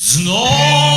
Знову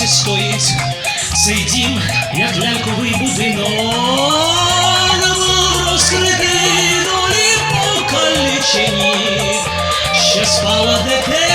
досі стоїть цей дім, як ляльковий будинок, був розкритий долі покалічені, ще спала дитина.